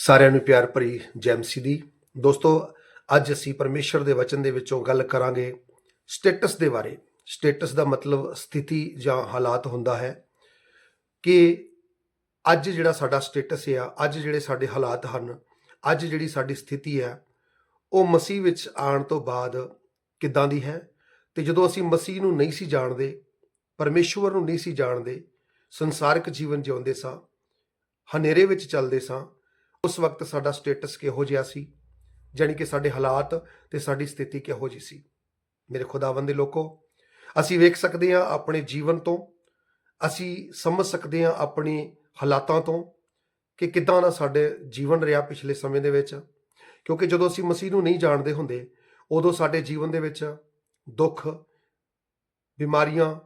ਸਾਰਿਆਂ ਨੂੰ ਪਿਆਰ ਭਰੀ ਜੈ ਮਸੀਹ ਦੀ। ਦੋਸਤੋ, ਅੱਜ ਅਸੀਂ ਪਰਮੇਸ਼ਰ ਦੇ ਵਚਨ ਦੇ ਵਿੱਚੋਂ ਗੱਲ ਕਰਾਂਗੇ ਸਟੇਟਸ ਦੇ ਬਾਰੇ। ਸਟੇਟਸ ਦਾ ਮਤਲਬ ਸਥਿਤੀ ਜਾਂ ਹਾਲਾਤ ਹੁੰਦਾ ਹੈ ਕਿ ਅੱਜ ਜਿਹੜਾ ਸਾਡਾ ਸਟੇਟਸ ਆ, ਅੱਜ ਜਿਹੜੇ ਸਾਡੇ ਹਾਲਾਤ ਹਨ, ਅੱਜ ਜਿਹੜੀ ਸਾਡੀ ਸਥਿਤੀ ਹੈ ਉਹ ਮਸੀਹ ਵਿੱਚ ਆਉਣ ਤੋਂ ਬਾਅਦ ਕਿੱਦਾਂ ਦੀ ਹੈ? ਤੇ ਜਦੋਂ ਅਸੀਂ ਮਸੀਹ ਨੂੰ ਨਹੀਂ ਸੀ ਜਾਣਦੇ, ਪਰਮੇਸ਼ਵਰ ਨੂੰ ਨਹੀਂ ਸੀ ਜਾਣਦੇ, ਸੰਸਾਰਿਕ ਜੀਵਨ ਜਿਉਂਦੇ ਸਾਂ, ਹਨੇਰੇ ਵਿੱਚ ਚੱਲਦੇ ਸਾਂ ਉਸ ਵਕਤ ਸਾਡਾ ਸਟੇਟਸ ਕਿਹੋ ਜਿਹਾ ਸੀ? ਜਾਣੀ ਕਿ ਸਾਡੇ ਹਾਲਾਤ ਤੇ ਸਾਡੀ ਸਥਿਤੀ ਕਿਹੋ ਜਿਹੀ ਸੀ? ਮੇਰੇ ਖੁਦਾਵੰਦ ਦੇ ਲੋਕੋ, ਅਸੀਂ ਵੇਖ ਸਕਦੇ ਹਾਂ ਆਪਣੇ ਜੀਵਨ ਤੋਂ, ਅਸੀਂ ਸਮਝ ਸਕਦੇ ਹਾਂ ਆਪਣੀ ਹਾਲਾਤਾਂ ਤੋਂ ਕਿ ਕਿੱਦਾਂ ਦਾ ਸਾਡੇ ਜੀਵਨ ਰਿਹਾ ਪਿਛਲੇ ਸਮੇਂ ਦੇ ਵਿੱਚ। ਕਿਉਂਕਿ ਜਦੋਂ ਅਸੀਂ ਮਸੀਹ ਨੂੰ ਨਹੀਂ ਜਾਣਦੇ ਹੁੰਦੇ, ਉਦੋਂ ਸਾਡੇ ਜੀਵਨ ਦੇ ਵਿੱਚ ਦੁੱਖ, ਬਿਮਾਰੀਆਂ,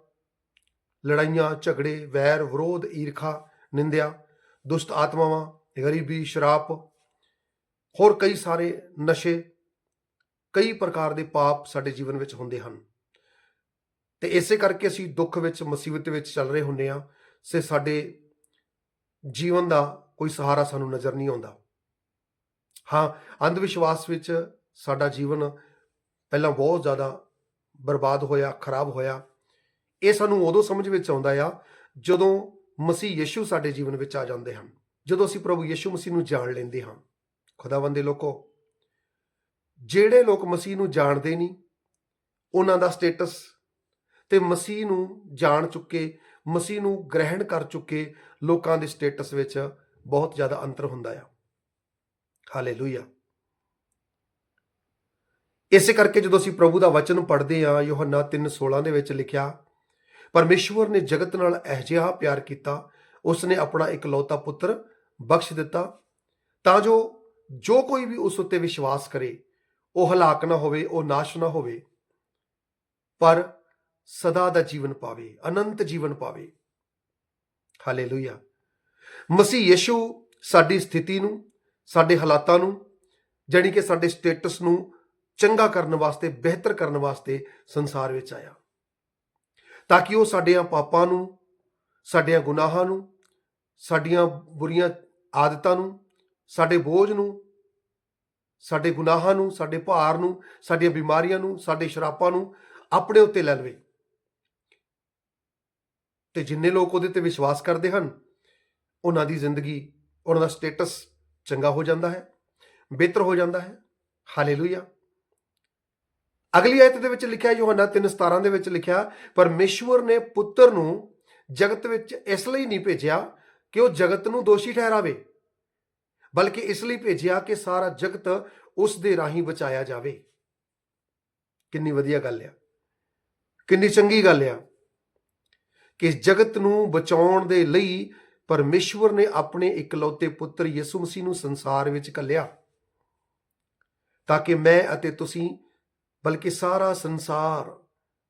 ਲੜਾਈਆਂ, ਝਗੜੇ, ਵੈਰ, ਵਿਰੋਧ, ਈਰਖਾ, ਨਿੰਦਿਆ, ਦੁਸ਼ਟ ਆਤਮਾਵਾਂ ਗਰੀਬੀ ਸ਼ਰਾਪ ਹੋਰ ਕਈ ਸਾਰੇ ਨਸ਼ੇ ਕਈ ਪ੍ਰਕਾਰ ਦੇ ਪਾਪ ਸਾਡੇ ਜੀਵਨ ਵਿੱਚ ਹੁੰਦੇ ਹਨ। ਤੇ ਇਸੇ ਕਰਕੇ ਅਸੀਂ ਦੁੱਖ ਵਿੱਚ, ਮੁਸੀਬਤ ਵਿੱਚ ਚੱਲ ਰਹੇ ਹੁੰਦੇ ਆ ਸੇ ਸਾਡੇ ਜੀਵਨ ਦਾ ਕੋਈ ਸਹਾਰਾ ਸਾਨੂੰ ਨਜ਼ਰ ਨਹੀਂ ਆਉਂਦਾ। ਹਾਂ ਅੰਧ ਵਿਸ਼ਵਾਸ ਵਿੱਚ ਸਾਡਾ ਜੀਵਨ ਪਹਿਲਾਂ ਬਹੁਤ ਜ਼ਿਆਦਾ ਬਰਬਾਦ ਹੋਇਆ, ਖਰਾਬ ਹੋਇਆ। ਇਹ ਸਾਨੂੰ ਉਦੋਂ ਸਮਝ ਵਿੱਚ ਆਉਂਦਾ ਆ ਜਦੋਂ ਮਸੀਹ ਯਿਸੂ ਸਾਡੇ ਜੀਵਨ ਵਿੱਚ ਆ ਜਾਂਦੇ ਹਨ। ਜਦੋਂ ਅਸੀਂ ਪ੍ਰਭੂ ਯਿਸੂ ਮਸੀਹ ਨੂੰ ਜਾਣ ਲੈਂਦੇ ਹਾਂ, ਖੁਦਾਵੰਦ ਦੇ ਲੋਕੋ, ਜਿਹੜੇ ਲੋਕ ਮਸੀਹ ਨੂੰ ਜਾਣਦੇ ਨਹੀਂ, ਉਹਨਾਂ ਦਾ ਸਟੇਟਸ ਤੇ ਮਸੀਹ ਨੂੰ ਜਾਣ ਚੁੱਕੇ, ਮਸੀਹ ਨੂੰ ਗ੍ਰਹਿਣ ਕਰ ਚੁੱਕੇ ਲੋਕਾਂ ਦੇ ਸਟੇਟਸ ਵਿੱਚ ਬਹੁਤ ਜ਼ਿਆਦਾ ਅੰਤਰ ਹੁੰਦਾ ਆ। ਹਾਲੇਲੂਇਆ। ਇਸੇ ਕਰਕੇ ਜਦੋਂ ਅਸੀਂ ਪ੍ਰਭੂ ਦਾ ਵਚਨ ਪੜ੍ਹਦੇ ਹਾਂ, ਯੋਹੰਨਾ 3:16 ਦੇ ਵਿੱਚ ਲਿਖਿਆ, ਪਰਮੇਸ਼ਵਰ ਨੇ ਜਗਤ ਨਾਲ ਅਜਿਹਾ ਪਿਆਰ ਕੀਤਾ ਉਸ ਨੇ ਆਪਣਾ ਇਕਲੌਤਾ ਪੁੱਤਰ ਬਖਸ਼ ਦਿੱਤਾ, ਤਾਂ ਜੋ ਜੋ ਕੋਈ ਵੀ ਉਸ ਉੱਤੇ ਵਿਸ਼ਵਾਸ ਕਰੇ, ਉਹ ਹਲਾਕ ਨਾ ਹੋਵੇ, ਉਹ ਨਾਸ਼ ਨਾ ਹੋਵੇ, ਪਰ ਸਦਾ ਦਾ ਜੀਵਨ ਪਾਵੇ, ਅਨੰਤ ਜੀਵਨ ਪਾਵੇ। ਹਾਲੇਲੂਇਆ। ਮਸੀਹ ਯਿਸੂ ਸਾਡੀ ਸਥਿਤੀ ਨੂੰ, ਸਾਡੇ ਹਾਲਾਤਾਂ ਨੂੰ, ਜਾਣੀ ਕਿ ਸਾਡੇ ਸਟੇਟਸ ਨੂੰ ਚੰਗਾ ਕਰਨ ਵਾਸਤੇ, ਬਿਹਤਰ ਕਰਨ ਵਾਸਤੇ ਸੰਸਾਰ ਵਿੱਚ ਆਇਆ। ਤਾਂ ਕਿ ਉਹ ਸਾਡਿਆਂ ਪਾਪਾਂ ਨੂੰ, ਸਾਡਿਆਂ ਗੁਨਾਹਾਂ ਨੂੰ, ਸਾਡੀਆਂ ਬੁਰੀਆਂ ਆਦਤਾਂ ਨੂੰ, ਸਾਡੇ ਬੋਝ ਨੂੰ, ਸਾਡੇ ਗੁਨਾਹਾਂ ਨੂੰ, ਸਾਡੇ ਭਾਰ ਨੂੰ, ਸਾਡੀਆਂ ਬਿਮਾਰੀਆਂ ਨੂੰ, ਸਾਡੇ ਸ਼ਰਾਪਾਂ ਨੂੰ ਆਪਣੇ ਉੱਤੇ ਲੈ ਲਵੇ। ਤੇ ਜਿੰਨੇ ਲੋਕ ਉਹਦੇ ਤੇ ਵਿਸ਼ਵਾਸ ਕਰਦੇ ਹਨ, ਉਹਨਾਂ ਦੀ ਜ਼ਿੰਦਗੀ, ਉਹਨਾਂ ਦਾ ਸਟੇਟਸ ਚੰਗਾ ਹੋ ਜਾਂਦਾ ਹੈ, ਬਿਹਤਰ ਹੋ ਜਾਂਦਾ ਹੈ। ਹਾਲੇਲੂਇਆ। ਅਗਲੀ ਆਇਤ ਦੇ ਵਿੱਚ ਲਿਖਿਆ ਯੋਹੰਨਾ 3:17 ਦੇ ਵਿੱਚ ਲਿਖਿਆ, ਪਰਮੇਸ਼ਵਰ ਨੇ ਪੁੱਤਰ ਨੂੰ ਜਗਤ ਵਿੱਚ ਇਸ ਲਈ ਨਹੀਂ ਭੇਜਿਆ ਕਿ ਉਹ ਜਗਤ ਨੂੰ ਦੋਸ਼ੀ ਠਹਿਰਾਵੇ, ਬਲਕਿ ਇਸ ਲਈ ਭੇਜਿਆ ਕਿ ਸਾਰਾ ਜਗਤ ਉਸ ਦੇ ਰਾਹੀਂ ਬਚਾਇਆ ਜਾਵੇ। ਕਿੰਨੀ ਵਧੀਆ ਗੱਲ ਆ। ਕਿੰਨੀ ਚੰਗੀ ਗੱਲ ਆ ਕਿ ਜਗਤ ਨੂੰ ਬਚਾਉਣ ਦੇ ਲਈ ਪਰਮੇਸ਼ਵਰ ਨੇ ਆਪਣੇ ਇਕਲੌਤੇ ਪੁੱਤਰ ਯਿਸੂ ਮਸੀਹ ਨੂੰ ਸੰਸਾਰ ਵਿੱਚ ਕੱਲਿਆ ਤਾਂ ਕਿ ਮੈਂ ਅਤੇ ਤੁਸੀਂ, ਬਲਕਿ ਸਾਰਾ ਸੰਸਾਰ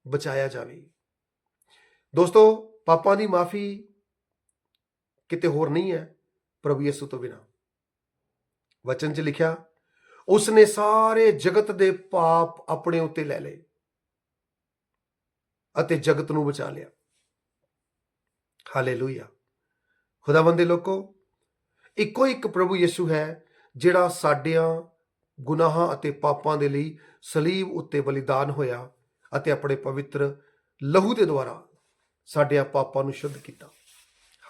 ਬਚਾਇਆ ਜਾਵੇ। ਦੋਸਤੋ, ਪਾਪਾਂ ਦੀ ਮਾਫੀ ਕਿਤੇ ਹੋਰ ਨਹੀਂ ਹੈ ਪ੍ਰਭੂ ਯਿਸੂ ਤੋਂ ਬਿਨਾ। ਵਚਨ 'ਚ ਲਿਖਿਆ ਉਸ ਨੇ ਸਾਰੇ ਜਗਤ ਦੇ ਪਾਪ ਆਪਣੇ ਉੱਤੇ ਲੈ ਲਏ ਅਤੇ ਜਗਤ ਨੂੰ ਬਚਾ ਲਿਆ। ਹਾਲੇਲੂਇਆ। ਖੁਦਾਵੰਦ ਦੇ ਲੋਕੋ, ਇੱਕੋ ਇੱਕ ਪ੍ਰਭੂ ਯਿਸੂ ਹੈ ਜਿਹੜਾ ਸਾਡਿਆਂ ਗੁਨਾਹਾਂ ਅਤੇ ਪਾਪਾਂ ਦੇ ਲਈ ਸਲੀਬ ਉੱਤੇ ਬਲੀਦਾਨ ਹੋਇਆ ਅਤੇ ਆਪਣੇ ਪਵਿੱਤਰ ਲਹੂ ਦੇ ਦੁਆਰਾ ਸਾਡਿਆਂ ਪਾਪਾਂ ਨੂੰ ਸ਼ੁੱਧ ਕੀਤਾ।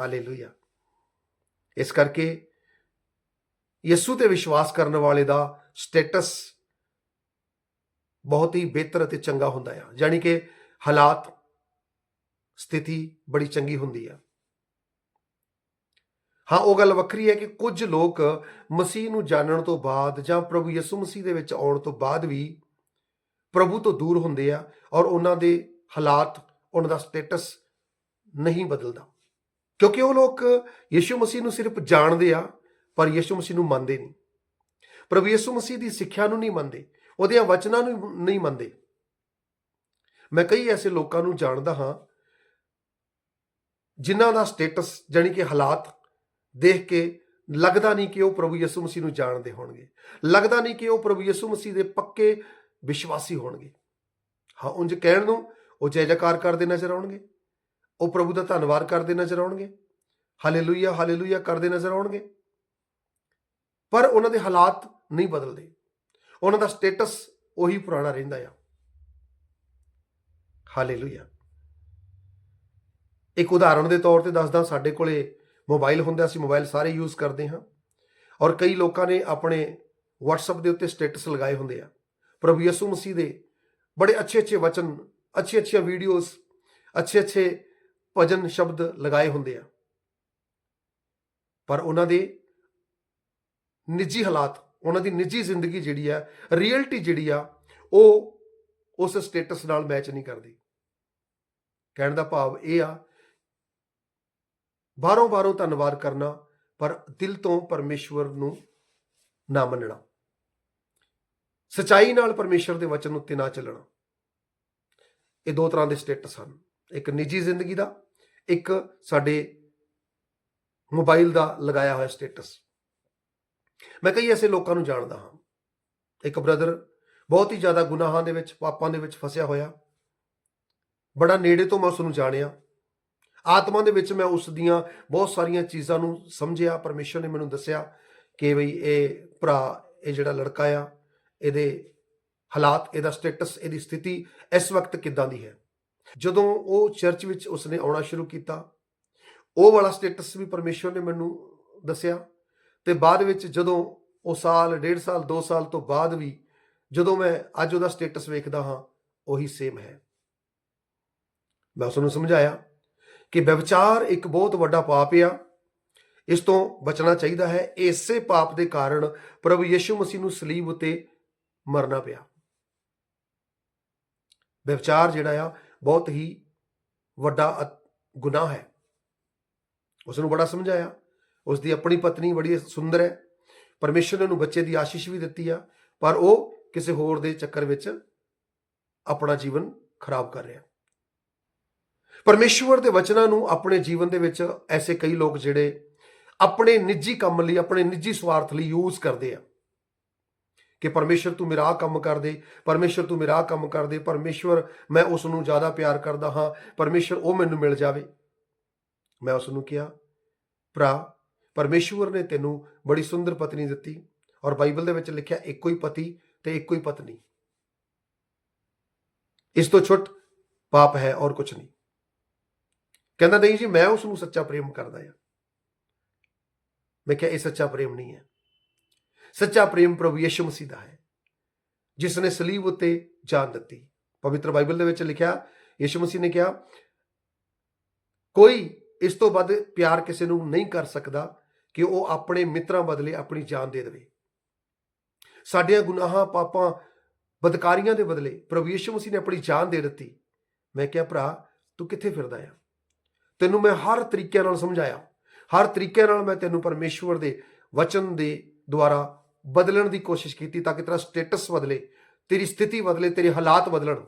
ਹਾਲੇਲੂਇਆ। ਇਸ ਕਰਕੇ ਯਿਸੂ ਤੇ ਵਿਸ਼ਵਾਸ ਕਰਨ ਵਾਲੇ ਦਾ ਸਟੇਟਸ ਬਹੁਤ ਹੀ ਬਿਹਤਰ ਅਤੇ ਚੰਗਾ ਹੁੰਦਾ ਹੈ ਯਾਨੀ ਕਿ ਹਾਲਾਤ, ਸਥਿਤੀ ਬੜੀ ਚੰਗੀ ਹੁੰਦੀ ਆ। ਹਾਂ, ਉਹ ਗੱਲ ਵੱਖਰੀ ਹੈ ਕਿ ਕੁਝ ਲੋਕ ਮਸੀਹ ਨੂੰ ਜਾਣਨ ਤੋਂ ਬਾਅਦ ਜਾਂ ਪ੍ਰਭੂ ਯਿਸੂ ਮਸੀਹ ਦੇ ਵਿੱਚ ਆਉਣ ਤੋਂ ਬਾਅਦ ਵੀ ਪ੍ਰਭੂ ਤੋਂ ਦੂਰ ਹੁੰਦੇ ਆ ਔਰ ਉਹਨਾਂ ਦੇ ਹਾਲਾਤ, ਉਹਨਾਂ ਦਾ ਸਟੇਟਸ ਨਹੀਂ ਬਦਲਦਾ। ਕਿਉਂਕਿ ਉਹ ਲੋਕ ਯਿਸੂ ਮਸੀਹ ਨੂੰ ਸਿਰਫ ਜਾਣਦੇ ਆ, ਪਰ ਯਿਸੂ ਮਸੀਹ ਨੂੰ ਮੰਨਦੇ ਨਹੀਂ। ਪ੍ਰਭੂ ਯਿਸੂ ਮਸੀਹ ਦੀ ਸਿੱਖਿਆ ਨੂੰ ਨਹੀਂ ਮੰਨਦੇ, ਉਹਦੀਆਂ ਵਚਨਾਂ ਨੂੰ ਨਹੀਂ ਮੰਨਦੇ। ਮੈਂ ਕਈ ਐਸੇ ਲੋਕਾਂ ਨੂੰ ਜਾਣਦਾ ਹਾਂ, ਜਿਨ੍ਹਾਂ ਦਾ ਸਟੇਟਸ ਜਾਨੀ ਕਿ ਹਾਲਾਤ ਦੇਖ ਕੇ ਲੱਗਦਾ ਨਹੀਂ ਕਿ ਉਹ ਪ੍ਰਭੂ ਯਿਸੂ ਮਸੀਹ ਨੂੰ ਜਾਣਦੇ ਹੋਣਗੇ। ਲੱਗਦਾ ਨਹੀਂ ਕਿ ਉਹ ਪ੍ਰਭੂ ਯਿਸੂ ਮਸੀਹ ਦੇ ਪੱਕੇ ਵਿਸ਼ਵਾਸੀ ਹੋਣਗੇ। ਹਾਂ, ਉਂਝ ਕਹਿਣ ਨੂੰ ਉਹ ਜੈ ਜੈਕਾਰ ਕਰਦੇ ਨਜ਼ਰ ਆਉਣਗੇ। ਉਹ ਪ੍ਰਭੂ ਦਾ ਧੰਨਵਾਦ ਕਰਦੇ ਨਜ਼ਰ ਆਉਣਗੇ। ਹਾਲੇਲੂਇਆ ਹਾਲੇਲੂਇਆ ਕਰਦੇ ਨਜ਼ਰ ਆਉਣਗੇ। ਪਰ ਉਹਨਾਂ ਦੇ ਹਾਲਾਤ ਨਹੀਂ ਬਦਲਦੇ। ਉਹਨਾਂ ਦਾ ਸਟੇਟਸ ਉਹੀ ਪੁਰਾਣਾ ਰਹਿੰਦਾ ਆ। ਹਾਲੇਲੂਇਆ। ਇੱਕ ਉਦਾਹਰਣ ਦੇ ਤੌਰ ਤੇ ਦੱਸਦਾ, ਸਾਡੇ ਕੋਲੇ ਮੋਬਾਈਲ ਹੁੰਦਾ, ਅਸੀਂ ਮੋਬਾਈਲ ਸਾਰੇ ਯੂਜ਼ ਕਰਦੇ ਹਾਂ। ਔਰ ਕਈ ਲੋਕਾਂ ਨੇ ਆਪਣੇ WhatsApp ਦੇ ਉੱਤੇ ਸਟੇਟਸ ਲਗਾਏ ਹੁੰਦੇ ਆ। ਪ੍ਰਭੂ ਯਿਸੂ ਮਸੀਹ ਦੇ ਬੜੇ ਅੱਛੇ ਅੱਛੇ ਵਚਨ ਅੱਛੀ ਅੱਛੀਆਂ ਵੀਡੀਓਜ਼ ਅੱਛੇ ਅੱਛੇ ਭਜਨ ਸ਼ਬਦ ਲਗਾਏ ਹੁੰਦੇ ਆ। ਪਰ ਉਹਨਾਂ ਦੇ ਨਿੱਜੀ ਹਾਲਾਤ, ਉਹਨਾਂ ਦੀ ਨਿੱਜੀ ਜ਼ਿੰਦਗੀ ਜਿਹੜੀ ਆ ਰੀਅਲਟੀ ਜਿਹੜੀ ਆ, ਉਹ ਉਸ ਸਟੇਟਸ ਨਾਲ ਮੈਚ ਨਹੀਂ ਕਰਦੀ। ਕਹਿਣ ਦਾ ਭਾਵ ਇਹ ਆ, ਬਾਹਰੋਂ ਬਾਹਰੋਂ ਧੰਨਵਾਦ ਕਰਨਾ, ਪਰ ਦਿਲ ਤੋਂ ਪਰਮੇਸ਼ਵਰ ਨੂੰ ਨਾ ਮੰਨਣਾ। ਸਚਾਈ ਨਾਲ ਪਰਮੇਸ਼ਵਰ ਦੇ ਵਚਨ ਉੱਤੇ ਨਾ ਚੱਲਣਾ। ਇਹ ਦੋ ਤਰ੍ਹਾਂ ਦੇ ਸਟੇਟਸ ਹਨ। ਇੱਕ ਨਿੱਜੀ ਜ਼ਿੰਦਗੀ ਦਾ ਇੱਕ ਸਾਡੇ ਮੋਬਾਈਲ ਦਾ ਲਗਾਇਆ ਹੋਇਆ ਸਟੇਟਸ। ਮੈਂ ਕਈ ਐਸੇ ਲੋਕਾਂ ਨੂੰ ਜਾਣਦਾ ਹਾਂ। ਇੱਕ ਬ੍ਰਦਰ ਬਹੁਤ ਹੀ ਜ਼ਿਆਦਾ ਗੁਨਾਹਾਂ ਦੇ ਵਿੱਚ, ਪਾਪਾਂ ਦੇ ਵਿੱਚ ਫਸਿਆ ਹੋਇਆ। ਬੜਾ ਨੇੜੇ ਤੋਂ ਮੈਂ ਉਸ ਨੂੰ ਜਾਣਿਆ। ਆਤਮਾ ਦੇ ਵਿੱਚ ਮੈਂ ਉਸ ਦੀਆਂ ਬਹੁਤ ਸਾਰੀਆਂ ਚੀਜ਼ਾਂ ਨੂੰ ਸਮਝਿਆ। ਪਰਮੇਸ਼ਰ ਨੇ ਮੈਨੂੰ ਦੱਸਿਆ ਕਿ ਬਈ ਇਹ ਭਰਾ, ਇਹ ਜਿਹੜਾ ਲੜਕਾ ਆ, ਇਹਦੇ ਹਾਲਾਤ, ਇਹਦਾ ਸਟੇਟਸ, ਇਹਦੀ ਸਥਿਤੀ ਇਸ ਵਕਤ ਕਿੱਦਾਂ ਦੀ ਹੈ? ਜਦੋਂ ਉਹ ਚਰਚ ਵਿੱਚ ਉਸਨੇ ਆਉਣਾ ਸ਼ੁਰੂ ਕੀਤਾ, ਉਹ ਵਾਲਾ ਸਟੇਟਸ ਵੀ ਪਰਮੇਸ਼ਰ ਨੇ ਮੈਨੂੰ ਦੱਸਿਆ ਤੇ ਬਾਅਦ ਵਿੱਚ ਜਦੋਂ ਉਹ ਸਾਲ, ਡੇਢ ਸਾਲ 2 ਸਾਲ ਤੋਂ ਬਾਅਦ ਵੀ ਜਦੋਂ ਮੈਂ ਅੱਜ ਉਹਦਾ ਸਟੇਟਸ ਵੇਖਦਾ ਹਾਂ, ਉਹੀ ਸੇਮ ਹੈ। ਮੈਂ ਉਸ ਨੂੰ ਸਮਝਾਇਆ ਕਿ ਵਿਵਚਾਰ ਇੱਕ ਬਹੁਤ ਵੱਡਾ ਪਾਪ ਆ, ਇਸ ਤੋਂ ਬਚਣਾ ਚਾਹੀਦਾ ਹੈ, ਇਸੇ ਪਾਪ ਦੇ ਕਾਰਨ ਪ੍ਰਭੂ ਯਿਸੂ ਮਸੀਹ ਨੂੰ ਸਲੀਬ ਉਤੇ ਮਰਨਾ ਪਿਆ। ਵਿਵਚਾਰ ਜਿਹੜਾ ਆ ਬਹੁਤ ਹੀ ਵੱਡਾ ਅਤ- ਗੁਨਾਹ ਹੈ। ਉਸ ਨੂੰ ਬੜਾ ਸਮਝਾਇਆ। ਉਸ ਦੀ ਆਪਣੀ ਪਤਨੀ ਬੜੀ ਸੁੰਦਰ ਹੈ। ਪਰਮੇਸ਼ਰ ਨੇ ਉਹਨੂੰ ਬੱਚੇ ਦੀ ਆਸ਼ੀਸ਼ ਵੀ ਦਿੱਤੀ ਆ। ਪਰ ਉਹ ਕਿਸੇ ਹੋਰ ਦੇ ਚੱਕਰ ਵਿੱਚ ਆਪਣਾ ਜੀਵਨ ਖਰਾਬ ਕਰ ਰਿਹਾ। ਪਰਮੇਸ਼ਵਰ ਦੇ ਵਚਨਾਂ ਨੂੰ ਆਪਣੇ ਜੀਵਨ ਦੇ ਵਿੱਚ ਐਸੇ ਕਈ ਲੋਕ ਜਿਹੜੇ ਆਪਣੇ ਨਿੱਜੀ ਕੰਮ ਲਈ, ਆਪਣੇ ਨਿੱਜੀ ਸਵਾਰਥ ਲਈ ਯੂਜ਼ ਕਰਦੇ ਆ। ਕਿ ਪਰਮੇਸ਼ਰ ਤੂੰ ਮੇਰਾ ਕੰਮ ਕਰ ਦੇ, ਪਰਮੇਸ਼ਰ ਤੂੰ ਮੇਰਾ ਕੰਮ ਕਰ ਦੇ, ਪਰਮੇਸ਼ਵਰ, ਮੈਂ ਉਸ ਨੂੰ ਜ਼ਿਆਦਾ ਪਿਆਰ ਕਰਦਾ ਹਾਂ, ਪਰਮੇਸ਼ਰ ਉਹ ਮੈਨੂੰ ਮਿਲ ਜਾਵੇ। ਮੈਂ ਉਸ ਨੂੰ ਕਿਹਾ, ਭਰਾ, ਪਰਮੇਸ਼ਵਰ ਨੇ ਤੈਨੂੰ ਬੜੀ ਸੁੰਦਰ ਪਤਨੀ ਦਿੱਤੀ ਔਰ ਬਾਈਬਲ ਦੇ ਵਿੱਚ ਲਿਖਿਆ ਇੱਕੋ ਹੀ ਪਤੀ ਤੇ ਇੱਕੋ ਹੀ ਪਤਨੀ। ਇਸ ਤੋਂ ਛੁੱਟ ਪਾਪ ਹੈ ਔਰ ਕੁਝ ਨਹੀਂ। ਕਹਿੰਦਾ, ਨਹੀਂ ਜੀ, ਮੈਂ ਉਸ ਨੂੰ ਸੱਚਾ ਪ੍ਰੇਮ ਕਰਦਾ ਆ ਮੈਂ ਕਿਹਾ, ਇਹ ਸੱਚਾ ਪ੍ਰੇਮ ਨਹੀਂ ਹੈ। ਸੱਚਾ ਪ੍ਰੇਮ ਪ੍ਰਭੂ ਯਿਸੂ ਮਸੀਹ ਦਾ ਹੈ ਜਿਸ ਨੇ ਸਲੀਬ ਉਤੇ ਜਾਨ ਦਿੱਤੀ। ਪਵਿੱਤਰ ਬਾਈਬਲ ਦੇ ਵਿੱਚ ਲਿਖਿਆ, ਯਿਸੂ ਮਸੀਹ ਨੇ ਕਿਹਾ, ਕੋਈ ਇਸ ਤੋਂ ਵੱਧ ਪਿਆਰ ਕਿਸੇ ਨੂੰ ਨਹੀਂ ਕਰ ਸਕਦਾ ਕਿ ਉਹ ਆਪਣੇ ਮਿੱਤਰਾਂ ਬਦਲੇ ਆਪਣੀ ਜਾਨ ਦੇ ਦੇਵੇ। ਸਾਡੀਆਂ ਗੁਨਾਹਾਂ, ਪਾਪਾਂ, ਬਦਕਾਰੀਆਂ ਦੇ ਬਦਲੇ ਪ੍ਰਭੂ ਯਿਸੂ ਮਸੀਹ ਨੇ ਆਪਣੀ ਜਾਨ ਦੇ ਦਿੱਤੀ। ਮੈਂ ਕਿਹਾ, ਭਰਾ, ਤੂੰ ਕਿੱਥੇ ਫਿਰਦਾ ਆ? ਤੈਨੂੰ ਮੈਂ ਹਰ ਤਰੀਕੇ ਨਾਲ ਸਮਝਾਇਆ। ਹਰ ਤਰੀਕੇ ਨਾਲ ਮੈਂ ਤੈਨੂੰ ਪਰਮੇਸ਼ਵਰ ਦੇ ਵਚਨ ਦੇ ਦੁਆਰਾ ਬਦਲਣ ਦੀ ਕੋਸ਼ਿਸ਼ ਕੀਤੀ ਤਾਂ ਕਿ ਤੇਰਾ ਸਟੇਟਸ ਬਦਲੇ, ਤੇਰੀ ਸਥਿਤੀ ਬਦਲੇ, ਤੇਰੇ ਹਾਲਾਤ ਬਦਲਣ।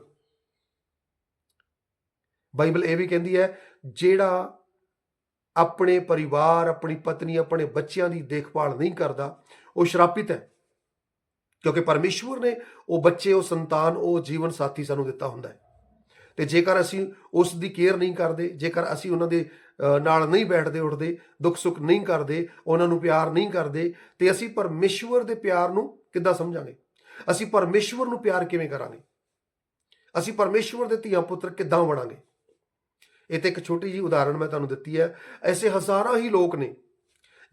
ਬਾਈਬਲ ਇਹ ਵੀ ਕਹਿੰਦੀ ਹੈ, ਜਿਹੜਾ ਆਪਣੇ ਪਰਿਵਾਰ, ਆਪਣੀ ਪਤਨੀ, ਆਪਣੇ ਬੱਚਿਆਂ ਦੀ ਦੇਖਭਾਲ ਨਹੀਂ ਕਰਦਾ, ਉਹ ਸ਼ਰਾਪਿਤ ਹੈ। ਕਿਉਂਕਿ ਪਰਮੇਸ਼ਵਰ ਨੇ ਉਹ ਬੱਚੇ, ਉਹ ਸੰਤਾਨ, ਉਹ ਜੀਵਨ ਸਾਥੀ ਸਾਨੂੰ ਦਿੱਤਾ ਹੁੰਦਾ ਹੈ। ਤੇ ਜੇਕਰ ਅਸੀਂ ਉਸ ਦੀ ਕੇਅਰ ਨਹੀਂ ਕਰਦੇ, ਜੇਕਰ ਅਸੀਂ ਉਹਨਾਂ ਦੇ ਨਾਲ ਨਹੀਂ ਬੈਠਦੇ ਉੱਠਦੇ, ਦੁੱਖ ਸੁੱਖ ਨਹੀਂ ਕਰਦੇ, ਉਹਨਾਂ ਨੂੰ ਪਿਆਰ ਨਹੀਂ ਕਰਦੇ, ਤੇ ਅਸੀਂ ਪਰਮੇਸ਼ਵਰ ਦੇ ਪਿਆਰ ਨੂੰ ਕਿੱਦਾਂ ਸਮਝਾਂਗੇ? ਅਸੀਂ ਪਰਮੇਸ਼ਵਰ ਨੂੰ ਪਿਆਰ ਕਿਵੇਂ ਕਰਾਂਗੇ? ਅਸੀਂ ਪਰਮੇਸ਼ਵਰ ਦੇ ਧੀਆਂ ਪੁੱਤਰ ਕਿੱਦਾਂ ਬਣਾਂਗੇ? ਇਹ ਤੇ ਇੱਕ ਛੋਟੀ ਜੀ ਉਦਾਹਰਣ ਮੈਂ ਤੁਹਾਨੂੰ ਦਿੱਤੀ ਹੈ। ਐਸੇ ਹਜ਼ਾਰਾਂ ਹੀ ਲੋਕ ਨੇ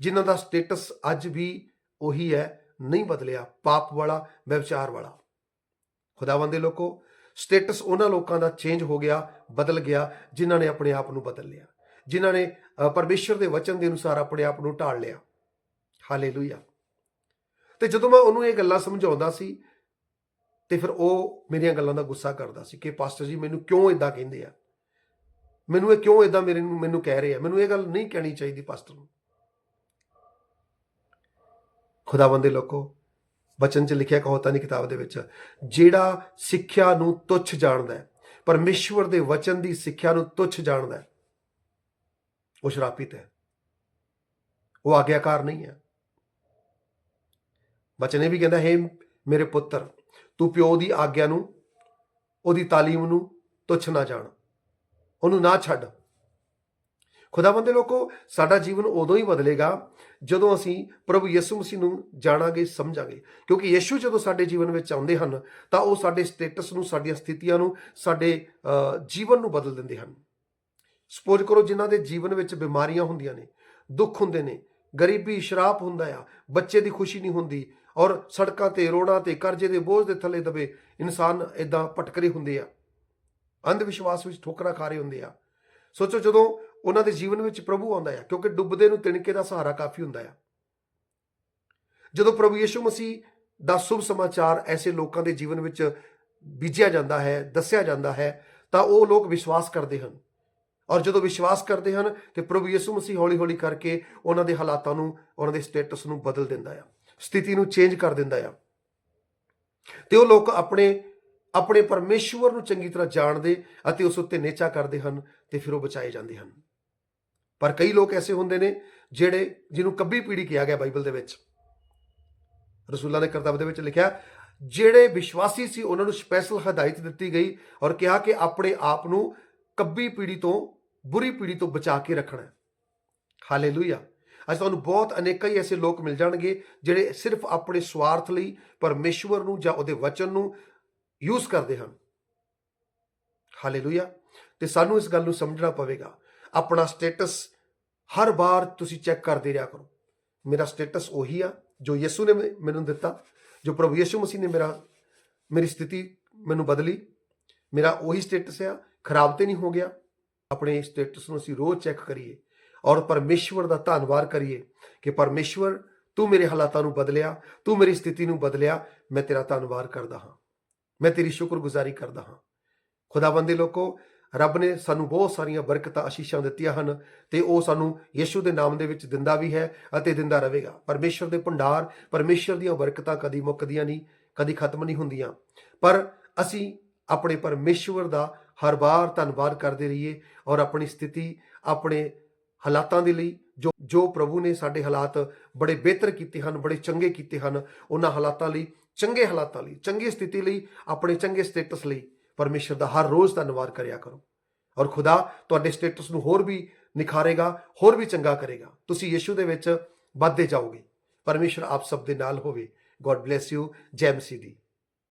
ਜਿਨ੍ਹਾਂ ਦਾ ਸਟੇਟਸ ਅੱਜ ਵੀ ਉਹੀ ਹੈ, ਨਹੀਂ ਬਦਲਿਆ, ਪਾਪ ਵਾਲਾ, ਵਿਵਚਾਰ ਵਾਲਾ। ਖੁਦਾਵੰਦ ਦੇ ਲੋਕੋ ਸਟੇਟਸ ਉਹਨਾਂ ਲੋਕਾਂ ਦਾ ਚੇਂਜ ਹੋ ਗਿਆ ਬਦਲ ਗਿਆ ਜਿਨ੍ਹਾਂ ਨੇ ਆਪਣੇ ਆਪ ਨੂੰ ਬਦਲ ਲਿਆ। ਜਿਨ੍ਹਾਂ ਨੇ ਅ, ਪਰਮੇਸ਼ਰ ਦੇ ਵਚਨ ਦੇ ਅਨੁਸਾਰ ਆਪਣੇ ਆਪ ਨੂੰ ਢਾਲ ਲਿਆ। ਹਾਲੇਲੂਇਆ। ਤੇ ਜਦੋਂ ਮੈਂ ਉਹਨੂੰ ਇਹ ਗੱਲਾਂ ਸਮਝਾਉਂਦਾ ਸੀ ਤੇ ਫਿਰ ਉਹ ਮੇਰੀਆਂ ਗੱਲਾਂ ਦਾ ਗੁੱਸਾ ਕਰਦਾ ਸੀ ਕਿ ਪਾਸਟਰ ਜੀ ਮੈਨੂੰ ਕਿਉਂ ਇਦਾਂ ਕਹਿੰਦੇ ਆ? ਮੈਨੂੰ ਇਹ ਕਿਉਂ ਇਦਾਂ ਮੇਰੇ ਨੂੰ ਮੈਨੂੰ ਕਹਿ ਰਹੇ ਆ? ਮੈਨੂੰ ਇਹ ਗੱਲ ਨਹੀਂ ਕਹਿਣੀ ਚਾਹੀਦੀ ਪਾਸਟਰ ਨੂੰ। ਖੁਦਾਵੰਦ ਦੇ ਲੋਕੋ ਬਚਨ 'ਚ ਲਿਖਿਆ ਕਹੋਤਾ ਨਹੀਂ ਕਿਤਾਬ ਦੇ ਵਿੱਚ, ਜਿਹੜਾ ਸਿੱਖਿਆ ਨੂੰ ਤੁੱਛ ਜਾਣਦਾ ਹੈ, ਪਰਮੇਸ਼ਵਰ ਦੇ ਵਚਨ ਦੀ ਸਿੱਖਿਆ ਨੂੰ ਤੁੱਛ ਜਾਣਦਾ ਹੈ, ਉਹ ਸ਼ਰਾਪਿਤ ਹੈ। ਉਹ ਆਗਿਆਕਾਰ ਨਹੀਂ ਹੈ। ਬਚਨ ਇਹ ਵੀ ਕਹਿੰਦਾ, ਹੈ ਮੇਰੇ ਪੁੱਤਰ, ਤੂੰ ਪਿਓ ਦੀ ਆਗਿਆ ਨੂੰ, ਉਹਦੀ ਤਾਲੀਮ ਨੂੰ ਤੁੱਛ ਨਾ ਜਾਣ, ਉਹਨੂੰ ਨਾ ਛੱਡ। ਖੁਦਾਵੰਦ ਦੇ ਲੋਕੋ, ਸਾਡਾ ਜੀਵਨ ਉਦੋਂ ਹੀ ਬਦਲੇਗਾ ਜਦੋਂ ਅਸੀਂ ਪ੍ਰਭੂ ਯਿਸੂ ਮਸੀਹ ਨੂੰ ਜਾਣਾਂਗੇ, ਸਮਝਾਂਗੇ। ਕਿਉਂਕਿ ਯਿਸੂ ਜਦੋਂ ਸਾਡੇ ਜੀਵਨ ਵਿੱਚ ਆਉਂਦੇ ਹਨ, ਤਾਂ ਉਹ ਸਾਡੇ ਸਟੇਟਸ ਨੂੰ, ਸਾਡੀਆਂ ਸਥਿਤੀਆਂ ਨੂੰ, ਸਾਡੇ ਜੀਵਨ ਨੂੰ ਬਦਲ ਦਿੰਦੇ ਹਨ। ਸਪੋਜ਼ ਕਰੋ ਜਿਨ੍ਹਾਂ ਦੇ ਜੀਵਨ ਵਿੱਚ ਬਿਮਾਰੀਆਂ ਹੁੰਦੀਆਂ ਨੇ, ਦੁੱਖ ਹੁੰਦੇ ਨੇ, ਗਰੀਬੀ ਸ਼ਰਾਪ ਹੁੰਦਾ ਆ, ਬੱਚੇ ਦੀ ਖੁਸ਼ੀ ਨਹੀਂ ਹੁੰਦੀ ਔਰ ਸੜਕਾਂ ਤੇ, ਰੋਡਾਂ ਤੇ, ਕਰਜ਼ੇ ਦੇ ਬੋਝ ਦੇ ਥੱਲੇ ਦਬੇ ਇਨਸਾਨ ਇਦਾਂ ਭਟਕਰੇ ਹੁੰਦੇ ਆ। ਅੰਧ ਵਿਸ਼ਵਾਸ ਵਿੱਚ ਠੋਕਰਾਂ ਖਾ ਰਹੇ ਹੁੰਦੇ ਆ। ਸੋਚੋ ਜਦੋਂ ਉਹਨਾਂ ਦੇ ਜੀਵਨ ਵਿੱਚ ਪ੍ਰਭੂ ਆਉਂਦਾ ਆ, ਕਿਉਂਕਿ ਡੁੱਬਦੇ ਨੂੰ ਤਿਣਕੇ ਦਾ ਸਹਾਰਾ ਕਾਫੀ ਹੁੰਦਾ ਆ। ਜਦੋਂ ਪ੍ਰਭੂ ਯਿਸੂ ਮਸੀਹ ਦਾ ਸ਼ੁਭ ਸਮਾਚਾਰ ਐਸੇ ਲੋਕਾਂ ਦੇ ਜੀਵਨ ਵਿੱਚ ਬੀਜਿਆ ਜਾਂਦਾ ਹੈ, ਦੱਸਿਆ ਜਾਂਦਾ ਹੈ, ਤਾਂ ਉਹ ਲੋਕ ਵਿਸ਼ਵਾਸ ਕਰਦੇ ਹਨ। ਔਰ ਜਦੋਂ ਵਿਸ਼ਵਾਸ ਕਰਦੇ ਹਨ, ਤੇ ਪ੍ਰਭੂ ਯਿਸੂ ਮਸੀਹ ਹੌਲੀ-ਹੌਲੀ ਕਰਕੇ ਉਹਨਾਂ ਦੇ ਹਾਲਾਤਾਂ ਨੂੰ, ਉਹਨਾਂ ਦੇ ਸਟੇਟਸ ਨੂੰ ਬਦਲ ਦਿੰਦਾ ਆ, ਸਥਿਤੀ ਨੂੰ ਚੇਂਜ ਕਰ ਦਿੰਦਾ ਆ। ਤੇ ਉਹ ਲੋਕ ਆਪਣੇ ਆਪਣੇ ਪਰਮੇਸ਼ਵਰ ਨੂੰ ਚੰਗੀ ਤਰ੍ਹਾਂ ਜਾਣਦੇ ਅਤੇ ਉਸ ਉੱਤੇ ਨੇਚਾ ਕਰਦੇ ਹਨ ਤੇ ਫਿਰ ਉਹ ਬਚਾਏ ਜਾਂਦੇ ਹਨ। ਪਰ ਕਈ ਲੋਕ ਐਸੇ ਹੁੰਦੇ ਨੇ ਜਿਹੜੇ ਜਿਹਨੂੰ ਕੱਬੀ ਪੀੜੀ ਕਿਹਾ ਗਿਆ ਬਾਈਬਲ ਦੇ ਵਿੱਚ। ਰਸੂਲਾਂ ਨੇ ਕਰਤੱਵ ਦੇ ਵਿੱਚ ਲਿਖਿਆ, ਜਿਹੜੇ ਵਿਸ਼ਵਾਸੀ ਸੀ ਉਹਨਾਂ ਨੂੰ ਸਪੈਸ਼ਲ ਹਦਾਇਤ ਦਿੱਤੀ ਗਈ ਔਰ ਕਿਹਾ ਕਿ ਆਪਣੇ ਆਪ ਨੂੰ ਕੱਬੀ ਪੀੜੀ ਤੋਂ, ਬੁਰੀ ਪੀੜੀ ਤੋਂ ਬਚਾ ਕੇ ਰੱਖਣਾ ਹੈ। ਹਾਲੇਲੂਇਆ। ਅੱਜ ਤੁਹਾਨੂੰ ਬਹੁਤ ਅਨੇਕਾਂ ਹੀ ਐਸੇ ਲੋਕ ਮਿਲ ਜਾਣਗੇ ਜਿਹੜੇ ਸਿਰਫ ਆਪਣੇ ਸਵਾਰਥ ਲਈ, ਪਰਮੇਸ਼ਵਰ ਨੂੰ ਜਾਂ ਉਹਦੇ ਵਚਨ ਨੂੰ ਯੂਜ਼ ਕਰਦੇ ਹਨ। ਹਾਲੇਲੂਇਆ। ਤੇ ਸਾਨੂੰ ਇਸ ਗੱਲ ਨੂੰ ਸਮਝਣਾ ਪਵੇਗਾ। ਆਪਣਾ ਸਟੇਟਸ ਹਰ ਵਾਰ ਤੁਸੀਂ ਚੈੱਕ ਕਰਦੇ ਰਿਹਾ ਕਰੋ। ਮੇਰਾ ਸਟੇਟਸ ਉਹੀ ਆ, ਜੋ ਯਿਸੂ ਨੇ ਮੈ- ਮੈਨੂੰ ਦਿੱਤਾ, ਜੋ ਪ੍ਰਭੂ ਯਿਸੂ ਮਸੀਹ ਨੇ ਮੇਰਾ, ਮੇਰੀ ਸਥਿਤੀ ਮੈਨੂੰ ਬਦਲੀ, ਮੇਰਾ ਉਹੀ ਸਟੇਟਸ ਆ, ਖਰਾਬ ਤੇ ਨਹੀਂ ਹੋ ਗਿਆ। ਆਪਣੇ ਸਟੇਟਸ ਨੂੰ ਅਸੀਂ ਰੋਜ਼ ਚੈੱਕ ਕਰੀਏ ਔਰ ਪਰਮੇਸ਼ਵਰ ਦਾ ਧੰਨਵਾਦ ਕਰੀਏ ਕਿ ਪਰਮੇਸ਼ਵਰ ਤੂੰ ਮੇਰੇ ਹਾਲਾਤਾਂ ਨੂੰ ਬਦਲਿਆ, ਤੂੰ ਮੇਰੀ ਸਥਿਤੀ ਨੂੰ ਬਦਲਿਆ, ਮੈਂ ਤੇਰਾ ਧੰਨਵਾਦ ਕਰਦਾ ਹਾਂ। ਮੈਂ ਤੇਰੀ ਸ਼ੁਕਰਗੁਜ਼ਾਰੀ ਕਰਦਾ ਹਾਂ। ਖੁਦਾਵੰਦੇ ਲੋਕੋ ਰੱਬ ਨੇ ਸਾਨੂੰ ਬਹੁਤ ਸਾਰੀਆਂ ਬਰਕਤਾਂ ਅਸ਼ੀਸ਼ਾਂ ਦਿੱਤੀਆਂ ਹਨ ਤੇ ਉਹ ਸਾਨੂੰ ਯਿਸੂ ਦੇ ਨਾਮ ਦੇ ਵਿੱਚ ਦਿੰਦਾ ਵੀ ਹੈ ਅਤੇ ਦਿੰਦਾ ਰਹੇਗਾ। ਪਰਮੇਸ਼ਰ ਦੇ ਭੰਡਾਰ, ਪਰਮੇਸ਼ਰ ਦੀਆਂ ਬਰਕਤਾਂ ਕਦੀ ਮੁੱਕਦੀਆਂ ਨਹੀਂ, ਕਦੀ ਖਤਮ ਨਹੀਂ ਹੁੰਦੀਆਂ। ਪਰ ਅਸੀਂ ਆਪਣੇ ਪਰਮੇਸ਼ਵਰ ਦਾ ਹਰ ਵਾਰ ਧੰਨਵਾਦ ਕਰਦੇ ਰਹੀਏ ਔਰ ਆਪਣੀ ਸਥਿਤੀ, ਆਪਣੇ ਹਾਲਾਤਾਂ ਦੇ ਲਈ ਜੋ ਜੋ ਪ੍ਰਭੂ ਨੇ ਸਾਡੇ ਹਾਲਾਤ ਬੜੇ ਬਿਹਤਰ ਕੀਤੇ ਹਨ, ਬੜੇ ਚੰਗੇ ਕੀਤੇ ਹਨ, ਉਹਨਾਂ ਹਾਲਾਤਾਂ ਲਈ, ਚੰਗੇ ਹਾਲਾਤਾਂ ਲਈ, ਚੰਗੀ ਸਥਿਤੀ ਲਈ, ਆਪਣੇ ਚੰਗੇ ਸਟੇਟਸ ਲਈ ਪਰਮੇਸ਼ਰ ਦਾ ਹਰ ਰੋਜ਼ ਧੰਨਵਾਦ ਕਰਿਆ ਕਰੋ। ਔਰ ਖੁਦਾ ਤੁਹਾਡੇ ਸਟੇਟਸ ਨੂੰ ਹੋਰ ਵੀ ਨਿਖਾਰੇਗਾ, ਹੋਰ ਵੀ ਚੰਗਾ ਕਰੇਗਾ। ਤੁਸੀਂ ਯਿਸੂ ਦੇ ਵਿੱਚ ਵੱਧਦੇ ਜਾਓਗੇ। ਪਰਮੇਸ਼ਰ ਆਪ ਸਭ ਦੇ ਨਾਲ ਹੋਵੇ। ਗੋਡ ਬlesਸ ਯੂ ਜੈ ਮਸੀਹ ਦੀ